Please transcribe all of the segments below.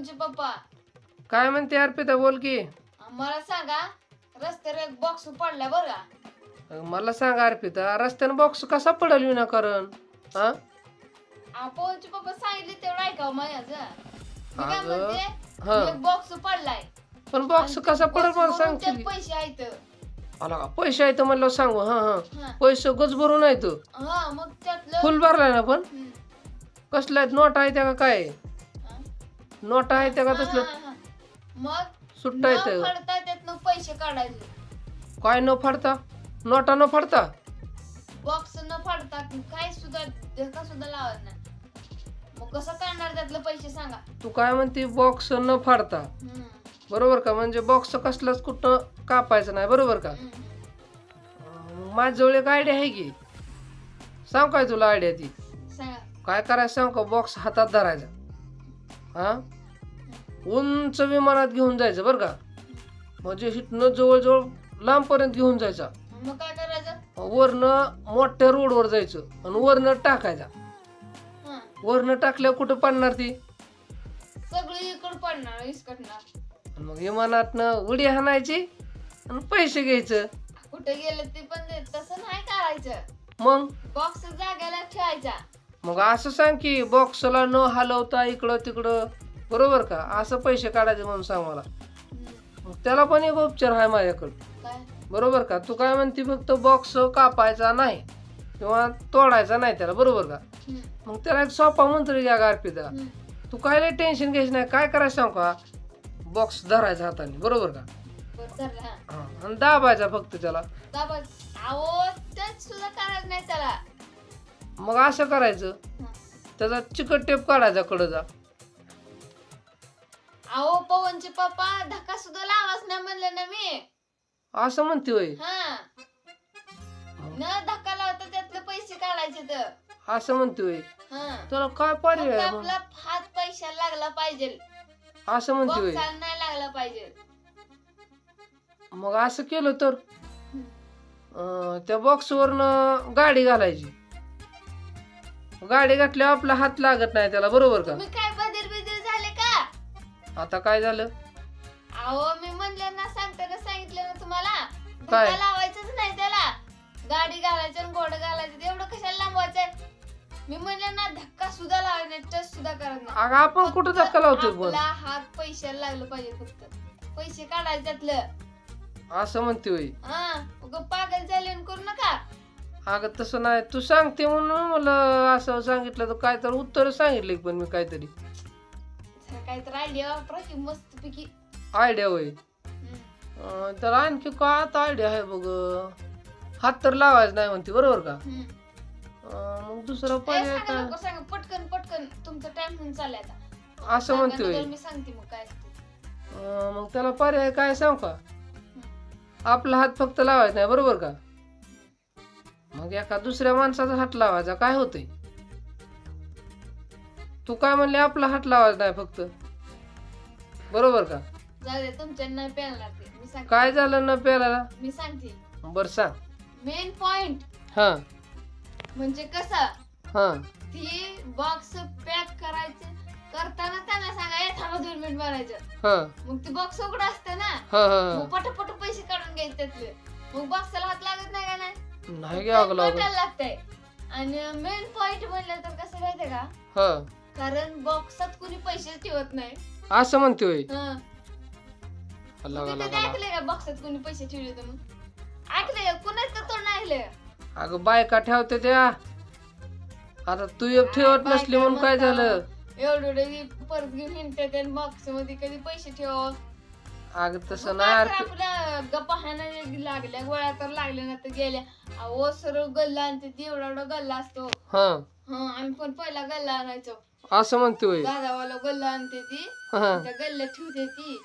पवनचे पप्पा. काय म्हणते अर्पिता? बोल की. मला सांगा रस्त्यावर एक बॉक्स पडलाय बरं का? अगं मला सांग अर्पिता रस्त्यानं बॉक्स कसा पडल विनाकारण? हा? आ, पवनचे पप्पा सांगितले तेवढं ऐकावं माझ्याचं. मी काय अगं, म्हणते. एक बॉक्स पडलाय. पण बॉक्स कसा पडल मला box सांग भरून त्यात की. पैसे आहेत. आला का? पैसे आहेत म्हणलं सांगू हा हा. हा. पैसे गज भरून आहेत. हा मग त्यातलं फुल भरलाय ना पण? हम्म. कसल्या आहेत? नोट आहे त्या का काय. नोट आहे त्या का तसलं हा, हा. मग सुट्टा न येतं फाडता त्यातनं पैसे काढायचे. काय न फाडता? नोटा न फाडता? बॉक्स न फाडता काय सुद्धा धक्का सुद्धा लावत नाही. मग कसं काढणार त्यातलं पैसे सांगा. तू काय म्हणते? बॉक्स न फाडता. हम्म. बरोबर का? म्हणजे बॉक्स कसलाच कुठं कापायचं नाही. बरोबर का? हम्म. अं, माझ्याजवळ एक आयडिया आहे की. सांग काय तुला आयडिया ती? सांगा. काय करायचं सांग का? बॉक्स हातात धरायचा. हा? उंच विमानात घेऊन जायचं बरं का? म्हणजे हिथनं जवळजवळ लांबपर्यंत घेऊन जायचा. मग काय करायचं? वरनं मोठ्या रोडवर जायचं आणि वरनं टाकायचा. हा. वरनं टाकल्यावर कुठं पडणार ती? सगळी इकड पडणार इसकडणार आणि मग विमानातनं उडी हाणायची आणि पैसे घ्यायचं. कुठे गेलं ते पण तसं नाही करायचं. मग? बॉक्स जाग्याला ठेवायचा. मग असं सांग की बॉक्सला न हलवता इकडं तिकडं बरोबर का? असं पैसे काढायचे म्हणून सांग मला. मग त्याला पण एक उपचार आहे माझ्याकडं. बरोबर का? तू काय म्हणते फक्त बॉक्स कापायचा नाही किंवा तोडायचा नाही त्याला बरोबर का. मग त्याला एक सोपा मंत्र घ्या हम्म. तू काय लय टेन्शन घ्यायचं नाही. काय करायचं सांग का? बॉक्स धरायचा हाताने बरोबर का. आणि दाबायचा फक्त त्याला. दाबा अहो टच सुद्धा करायचं नाही त्याला. मग असं करायचं. त्याचा चिकट टेप काढायचा कडचा. अहो पवनचे पप्पा धक्का सुद्धा लावाच नाही म्हणलं ना मी. असं म्हणते होय. हा. न धक्का लावता त्यातले पैसे काढायचे तर. असं म्हणते होय. हा. तुला काय फक्त पर्याय आहे मग? आपला हात पैशाला लागला पाहिजे. असं म्हणते होय. बॉक्साला नाही लागला पाहिजे. मग असं केलं तर? अं, त्या बॉक्सवरनं गाडी घालायची. गाडी घातल्यावर आपला हात लागत नाही त्याला बरोबर का? तुम्ही काय बदल बिदल झाले का? आता काय झालं? अहो मी म्हणलं ना सांगताना सांगितलं ना तुम्हाला. काय? धक्का लावायचंच नाही त्याला. गाडी घालायचं आणि घोडं घालायचं एवढं कशाला लांबवायचंय? मी म्हणलं ना धक्का सुद्धा लावायचा नाही टच सुद्धा करत नाही. अगं आपण कुठं फक्त धक्का लावतोय पण? आपला हात पैशाला लागलं पाहिजे फक्त. पैसे काढायचे त्यातलं. असं म्हणते होय हा उगा पागल झाले आणि करू नका. अगं तसं नाही. तू सांगते म्हणून मला असं सांगितलं तर काय तर उत्तर सांगितले पण मी काहीतरी. जरा आयडिया वापरा की मस्त पैकी आयडिया होय अं, तर आणखी काय आता आयडिया आहे बघ. हात तर लावायचं नाही म्हणते बरोबर का? अं, मग दुसरं पर्याय काय? सांगा पटकन पटकन. तुमचा टाइम होऊन चाललाय आता. असं म्हणते होय नंतर मी सांगते मग काय असते. अं, मग त्याला पर्याय काय सांग का? आपला हात फक्त लावायचा नाही बरोबर का? मग एका दुसऱ्या माणसाचा हात लावायचा. काय होतंय? तू काय म्हणले आपला हात लावायचा नाही फक्त. बरोबर का? जाऊ दे तुमच्या नाही प्यायला लागते. मी सांगते. काय झालं न प्याला मी सांगते. बर सांग. मेन पॉइंट हा. म्हणजे कसं? हा. ती बॉक्स पॅक करायचं करताना त्यांना सांगा "ए, थांबा दोन मिनिट मारायचं. हा. मग ती बॉक्स उघडा असते ना. हा. मग पटापट पैसे काढून घ्यायचे त्यातले. मग बॉक्सला हात लागत नाही का नाही? नाही घ्यावं लागत लागतंय. आणि मेन पॉइंट म्हणलं तर कसं माहितीये का? हा. कारण बॉक्सात कुणी पैसे ठेवत नाही. असं म्हणते होय हं. अल्ला तुम्ही अल्ला कधी अल्ला. ऐकलंय का बॉक्सात कुणी पैसे ठेवले तर मग? ऐकलंय कुणाच तर तोंड ऐकलंय. अगं बायका ठेवते त्या. आता तू एक ठेवत नसली म्हणून काय झालं? एवढे परत घेऊन हिंडतात आणि बॉक्समध्ये कधी पैसे ठेव अगं तसं नाही अर्थ आपल्या गप्पा लागल्या गोळ्या तर लागल्या ना तर गेल्या. अहो सरळ गल्ला आणते ती एवढा एवढा गल्ला असतो. हा. हा आम्ही पण पहिला गल्ला आणायचो. असं म्हणते होय. दादावाला गल्ला आणते ती हा त्या गल्ल्यात ठेवते ती.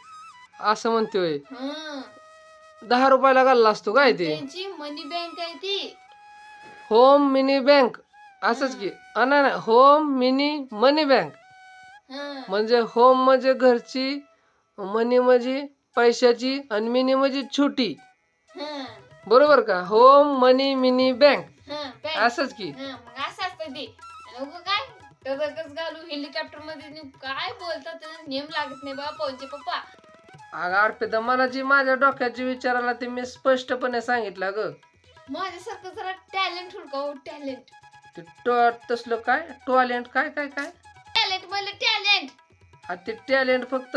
असं म्हणते होय. हा. दहा रुपयाला घालला असतो काय ते? त्यांची मनी बँक आहे ती. Home mini bank. असंच की. अ, नाही नाही. Home mini money bank. हा. म्हणजे होम म्हणजे घरची मनी म्हणजे पैशाची आणि मिनी म्हणजे छोटी. हा. बरोबर का? होम मनी मिनी बँक हा असंच की. हा मग असं असतं ते. आणि उगं काय? टरकच घालू हेलिकॉप्टरमध्ये नेऊ. काय बोलतात? नेम लागत नाही बा पवनचे पप्पा. अगं अर्पिता मला जी माझ्या डोक्यात जी विचाराला ते मी स्पष्टपणे सांगितलं ग. माझ्यासारखं जरा टॅलेंट हुडका हो टॅलेंट ते टॉ तसलं काय? टॉयलेंट काय काय काय? टॅलेंट म्हणलं टॅलेंट आ ते टॅलेंट फक्त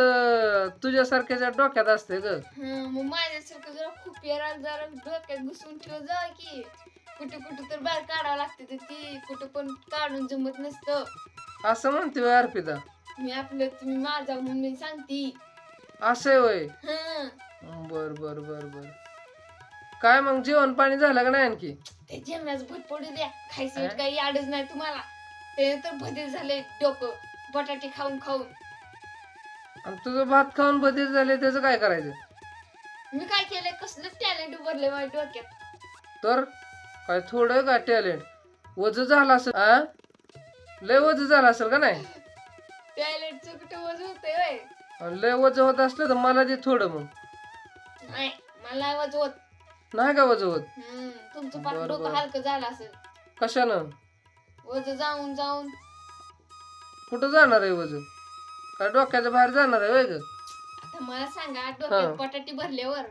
तुझ्यासारख्याच्या डोक्यात असते ग. मग माझ्यासारखं जरा खूप येणार जरा डोक्यात घुसून ठेव जा की. कुठे कुठे तर बाहेर काढावं लागते तर ती कुठं पण काढून जमत नसतं. असं म्हणते होय अर्पिता? मी आपलं तुम्ही माझा म्हणून मी सांगते. असं आहे होय हं. बर बर बर बर. काय मग जेवण पाणी झालं का नाही आणखी? ते जेवणाच भट पडू द्या. खायचं? काही आडच नाही तुम्हाला. ते तर भदे झाले डोकं. बटाटे खाऊन खाऊन. आणि तुझं भात खाऊन बधीर झाले त्याचं काय करायचं? मी काय केलंय? कसलं टॅलेंट उभारलंय माझ्या डोक्यात. तर काय थोडं का टॅलेंट वज झालं असेल आ? लय वज झालं असेल का नाही? टॅलेंटचं कुठं वजन होतंय होय? आणि लय वज होत असलं तर मला दे थोडं मग. नाही मला वज होत. नाही का वज होत? हम्म, तुमचं पाठ बरं, डोकं बरं. हलकं झालं असेल. कशानं? वज जाऊन जाऊन. कुठं जाणार आहे वज? काय डोक्याच्या बाहेर जाणार आहे होय ग? आता मला सांगा डोक्यात बटाटे भरल्यावर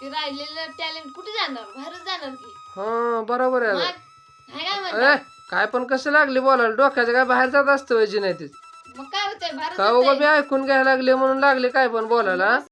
ते राहिलेलं टॅलेंट कुठे जाणार? बाहेरच जाणार की? हा बरोबर आहे मग? काय म्हणता ए, काय पण कसं लागले बोलायला? डोक्याच्या काय बाहेर जात असतं वजी नाही ते. मग काय होतंय? का उगा मी ऐकून घ्यायला लागले म्हणून लागले काय पण बोलायला